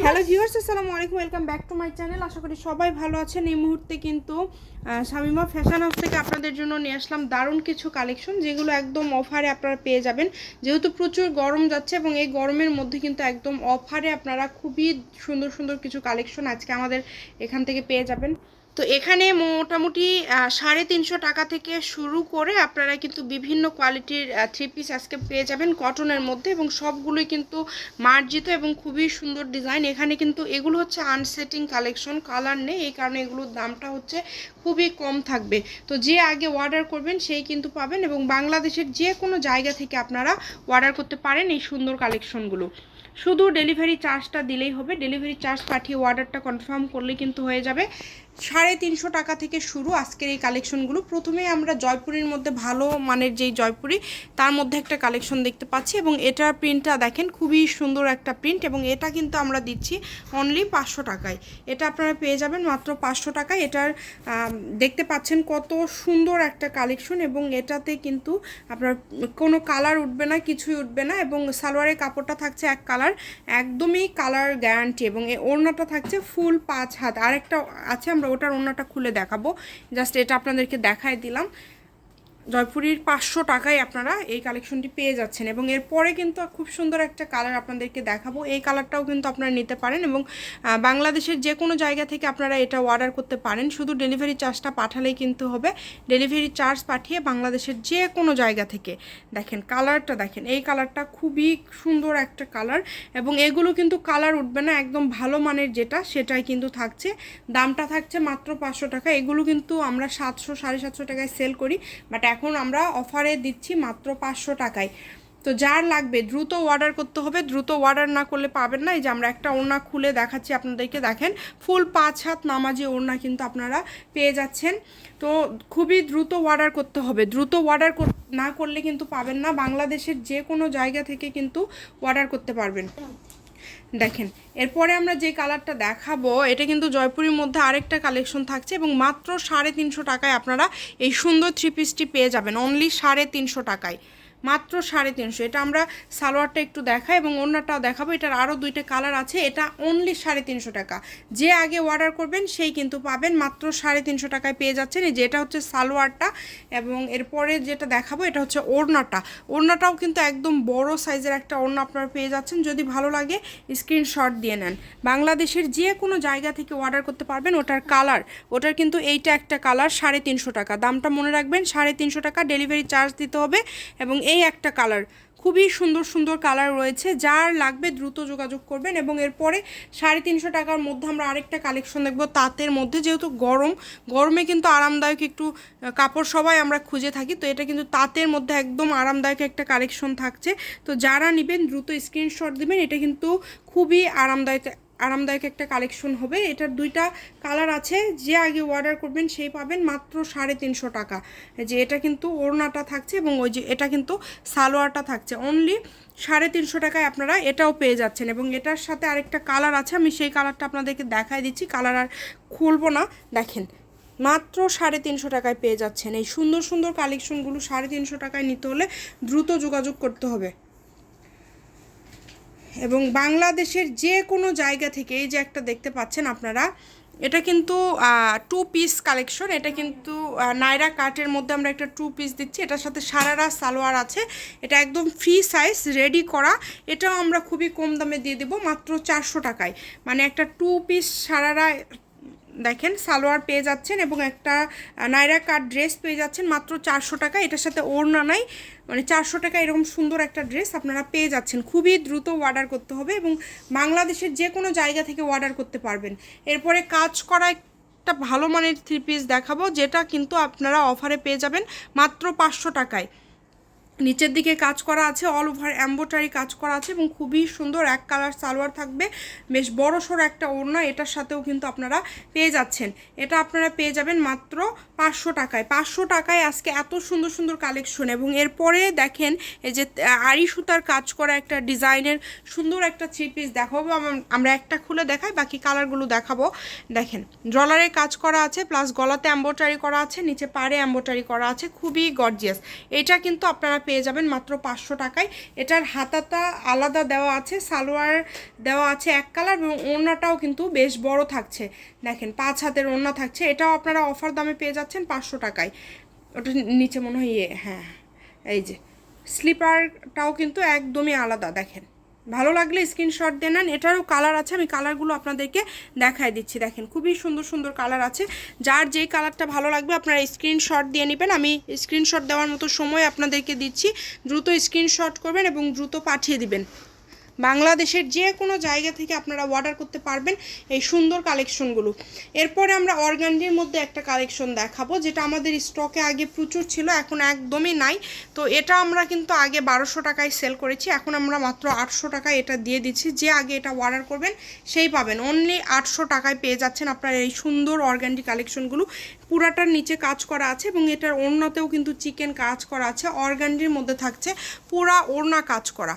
Hello viewers, আসসালামু আলাইকুম। Welcome back to my channel আশা করি সবাই ভালো আছেন। এই মুহূর্তে কিন্তু শামিমা ফ্যাশন হাউস থেকে আপনাদের জন্য নিয়ে আসলাম দারুণ কিছু কালেকশন যেগুলো একদম অফারে আপনারা পেয়ে যাবেন। যেহেতু প্রচুর গরম যাচ্ছে এবং এই গরমের মধ্যে কিন্তু একদম অফারে আপনারা খুবই সুন্দর সুন্দর কিছু কালেকশন আজকে আমাদের এখান থেকে পেয়ে যাবেন। তো এখানে মোটামুটি সাড়ে তিনশো টাকা থেকে শুরু করে আপনারা কিন্তু বিভিন্ন কোয়ালিটির থ্রি পিস আজকে পেয়ে যাবেন কটনের মধ্যে এবং সবগুলোই কিন্তু মার্জিত এবং খুবই সুন্দর ডিজাইন এখানে কিন্তু এগুলো হচ্ছে আনসেটিং কালেকশন কালার নেই, এই কারণে এগুলোর দামটা হচ্ছে খুবই কম থাকবে। তো যে আগে অর্ডার করবেন সেই কিন্তু পাবেন এবং বাংলাদেশের যে কোনো জায়গা থেকে আপনারা অর্ডার করতে পারেন এই সুন্দর কালেকশনগুলো শুধু ডেলিভারি চার্জটা দিলেই হবে। ডেলিভারি চার্জ পাঠিয়ে অর্ডারটা কনফার্ম করলে কিন্তু হয়ে যাবে। সাড়ে তিনশো টাকা থেকে শুরু আজকের এই কালেকশনগুলো প্রথমে আমরা জয়পুরের মধ্যে ভালো মানের যেই জয়পুরি, তার মধ্যে একটা কালেকশন দেখতে পাচ্ছি এবং এটার প্রিন্টটা দেখেন, খুবই সুন্দর একটা প্রিন্ট এবং এটা কিন্তু আমরা দিচ্ছি অনলি পাঁচশো টাকায়। এটা আপনারা পেয়ে যাবেন মাত্র পাঁচশো টাকায়। এটার দেখতে পাচ্ছেন কত সুন্দর একটা কালেকশন এবং এটাতে কিন্তু আপনার কোনো কালার উঠবে না, কিছুই উঠবে না এবং সালোয়ারের কাপড়টা থাকছে এক কালার একদমই কালার গ্যারান্টি এবং এই ওড়নাটা থাকছে ফুল পাঁচ হাত। আরেকটা আছে, আমরা ওটার ওড়নাটা খুলে দেখাবো। জাস্ট এটা আপনাদেরকে দেখাই দিলাম। জয়পুরির পাঁচশো টাকায় আপনারা এই কালেকশনটি পেয়ে যাচ্ছেন এবং এরপরে কিন্তু খুব সুন্দর একটা কালার আপনাদেরকে দেখাবো। এই কালারটাও কিন্তু আপনারা নিতে পারেন এবং বাংলাদেশের যে কোনো জায়গা থেকে আপনারা এটা অর্ডার করতে পারেন। শুধু ডেলিভারি চার্জটা পাঠালেই কিন্তু হবে। ডেলিভারি চার্জ পাঠিয়ে বাংলাদেশের যে কোনো জায়গা থেকে দেখেন কালারটা দেখেন। এই কালারটা খুবই সুন্দর একটা কালার এবং এগুলো কিন্তু কালার উঠবে না, একদম ভালো মানের যেটা, সেটাই কিন্তু থাকছে। দামটা থাকছে মাত্র পাঁচশো টাকা। এগুলো কিন্তু আমরা সাতশো, সাড়ে সাতশো টাকায় সেল করি বাট এখন আমরা অফারে দিচ্ছি মাত্র পাঁচশো টাকায়। তো যার লাগবে, দ্রুত অর্ডার করতে হবে, দ্রুত অর্ডার না করলে পাবেন না। এই যে আমরা একটা ওড়না খুলে দেখাচ্ছি আপনাদেরকে, দেখেন ফুল পাঁচ হাত নামাজি ওড়না কিন্তু আপনারা পেয়ে যাচ্ছেন। তো খুবই দ্রুত অর্ডার করতে হবে। দ্রুত অর্ডার না করলে কিন্তু পাবেন না। বাংলাদেশের যে কোনো জায়গা থেকে কিন্তু অর্ডার করতে পারবেন। দেখেন, এরপরে আমরা যে কালারটা দেখাবো, এটা কিন্তু জয়পুরের মধ্যে আরেকটা কালেকশন থাকছে এবং মাত্র সাড়ে তিনশো টাকায় আপনারা এই সুন্দর থ্রি পিসটি পেয়ে যাবেন অনলি সাড়ে তিনশো টাকায়। মাত্র সাড়ে তিনশো। এটা আমরা সালোয়ারটা একটু দেখাই এবং অন্যটাও দেখাবো। এটার আরও দুইটা কালার আছে। এটা অনলি সাড়ে তিনশো টাকা। যে আগে অর্ডার করবেন, সেই কিন্তু পাবেন। মাত্র সাড়ে তিনশো টাকায় পেয়ে যাচ্ছেন। এই যেটা হচ্ছে সালোয়ারটা এবং এরপরে যেটা দেখাবো, এটা হচ্ছে ওড়নাটা। ওড়নাটাও কিন্তু একদম বড় সাইজের একটা ওড়না আপনারা পেয়ে যাচ্ছেন। যদি ভালো লাগে স্ক্রিনশট দিয়ে নেন। বাংলাদেশের যে কোনো জায়গা থেকে অর্ডার করতে পারবেন ওটার কালার। ওটার কিন্তু এইটা একটা কালার, সাড়ে তিনশো টাকা। দামটা মনে রাখবেন, সাড়ে তিনশো টাকা। ডেলিভারি চার্জ দিতে হবে এবং এই একটা কালার খুবই সুন্দর সুন্দর কালার রয়েছে। যার লাগবে দ্রুত যোগাযোগ করবেন এবং এরপরে সাড়ে তিনশো টাকার মধ্যে আমরা আরেকটা কালেকশন দেখব তাঁতের মধ্যে। যেহেতু গরম, গরমে কিন্তু আরামদায়ক একটু কাপড় সবাই আমরা খুঁজে থাকি, তো এটা কিন্তু তাঁতের মধ্যে একদম আরামদায়ক একটা কালেকশন থাকছে। তো যারা নেবেন দ্রুত স্ক্রিনশট দিবেন, এটা কিন্তু খুবই আরামদায়ক আরামদায়ক একটা কালেকশন হবে। এটার দুইটা কালার আছে। যে আগে অর্ডার করবেন সেই পাবেন মাত্র সাড়ে তিনশো টাকা। যে এটা কিন্তু ওড়নাটা থাকছে এবং ওই যে এটা কিন্তু সালোয়ারটা থাকছে। অনলি সাড়ে তিনশো টাকায় আপনারা এটাও পেয়ে যাচ্ছেন এবং এটার সাথে আরেকটা কালার আছে। আমি সেই কালারটা আপনাদেরকে দেখায় দিচ্ছি। কালার আর খুলবো না। দেখেন, মাত্র সাড়ে তিনশো টাকায় পেয়ে যাচ্ছেন। এই সুন্দর সুন্দর কালেকশনগুলো সাড়ে তিনশো টাকায় নিতে হলে দ্রুত যোগাযোগ করতে হবে। এবং বাংলাদেশের যে কোনো জায়গা থেকে এই যে একটা দেখতে পাচ্ছেন আপনারা, এটা কিন্তু টু পিস কালেকশন এটা কিন্তু নাইরা কাটের মধ্যে আমরা একটা টু পিস দিচ্ছি। এটার সাথে সারারা সালোয়ার আছে। এটা একদম ফ্রি সাইজ রেডি করা। এটাও আমরা খুবই কম দামে দিয়ে দেবো, মাত্র চারশো টাকায়। মানে একটা টু পিস সারারা দেখেন, সালোয়ার পেয়ে যাচ্ছেন এবং একটা নাইরা কাট ড্রেস পেয়ে যাচ্ছেন মাত্র চারশো টাকা। এটার সাথে ওড়না নাই মানে চারশো টাকা এরকম সুন্দর একটা ড্রেস আপনারা পেয়ে যাচ্ছেন। খুবই দ্রুত অর্ডার করতে হবে এবং বাংলাদেশের যে কোনো জায়গা থেকে অর্ডার করতে পারবেন। এরপরে কাজ করা একটা ভালো মানের থ্রি পিস দেখাবো, যেটা কিন্তু আপনারা অফারে পেয়ে যাবেন মাত্র পাঁচশো টাকায়। নিচের দিকে কাজ করা আছে অল ওভার এম্বোটারি কাজ করা আছে এবং খুবই সুন্দর এক কালার সালোয়ার থাকবে। বেশ বড় সড়ো একটা ওড়না, এটার সাথেও কিন্তু আপনারা পেয়ে যাচ্ছেন। এটা আপনারা পেয়ে যাবেন মাত্র পাঁচশো টাকায়। পাঁচশো টাকায় আজকে এত সুন্দর সুন্দর কালেকশন এবং এরপরে দেখেন এই যে আড়ি সুতার কাজ করা একটা ডিজাইনের সুন্দর একটা থ্রি পিস দেখাবো। আম- আমরা একটা খুলে দেখাই, বাকি কালারগুলো দেখাবো। দেখেন ডলারের কাজ করা আছে প্লাস গলাতে এম্বোটারি করা আছে, নিচে পাড়ে এম্বোটারি করা আছে, খুবই গর্জিয়াস এটা কিন্তু আপনারা পেয়ে যাবেন মাত্র পাঁচশো টাকায়। এটার হাতাটা আলাদা দেওয়া আছে, সালোয়ার দেওয়া আছে এক কালার এবং ওড়নাটাও কিন্তু বেশ বড় থাকছে। দেখেন, পাঁচ হাতের ওড়না থাকছে। এটাও আপনারা অফার দামে পেয়ে যাচ্ছেন পাঁচশো টাকায়। ওটা নিচে মনে হয় ইয়ে হ্যাঁ এই যে, স্লিপারটাও কিন্তু একদমই আলাদা, দেখেন। ভালো লাগলে স্ক্রিনশট দিয়ে নেন। এটারও কালার আছে, আমি কালারগুলো আপনাদেরকে দেখায় দিচ্ছি। দেখেন, খুবই সুন্দর সুন্দর কালার আছে। যার যেই কালারটা ভালো লাগবে, আপনারা স্ক্রিনশট দিয়ে নেবেন। আমি স্ক্রিনশট দেওয়ার মতো সময় আপনাদেরকে দিচ্ছি। দ্রুত স্ক্রিনশট করবেন এবং দ্রুত পাঠিয়ে দিবেন। বাংলাদেশের যে কোনো জায়গা থেকে আপনারা অর্ডার করতে পারবেন এই সুন্দর কালেকশনগুলো এরপরে আমরা অর্গানডির মধ্যে একটা কালেকশন দেখাবো, যেটা আমাদের স্টকে আগে প্রচুর ছিল, এখন একদমই নাই। তো এটা আমরা কিন্তু আগে বারোশো টাকায় সেল করেছি, এখন আমরা মাত্র আটশো টাকায় এটা দিয়ে দিচ্ছি। যে আগে এটা অর্ডার করবেন, সেই পাবেন। অনলি আটশো টাকায় পেয়ে যাচ্ছেন আপনার এই সুন্দর অর্গানডি কালেকশনগুলো পুরাটার নিচে কাজ করা আছে এবং এটার ওড়নাতেও কিন্তু চিকেন কাজ করা আছে। অর্গানডির মধ্যে থাকছে পুরা ওড়না কাজ করা।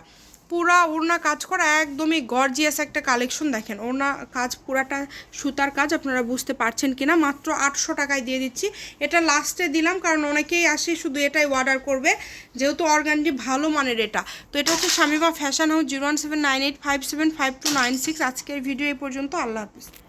পুরা ওড়না কাজ করা একদমই গর্জিয়াস একটা কালেকশন দেখেন। ওড়না কাজ পুরাটা সুতার কাজ, আপনারা বুঝতে পারছেন কি না মাত্র আটশো টাকায় দিয়ে দিচ্ছি। এটা লাস্টে দিলাম, কারণ অনেকেই আসে শুধু এটাই অর্ডার করবে। যেহেতু অর্গানটি ভালো মানের এটা। তো এটা হচ্ছে স্বামীবা fashion house zero one seven nine eight five seven five two nine six আজকের ভিডিও এই পর্যন্ত, আল্লাহ হাফিজ।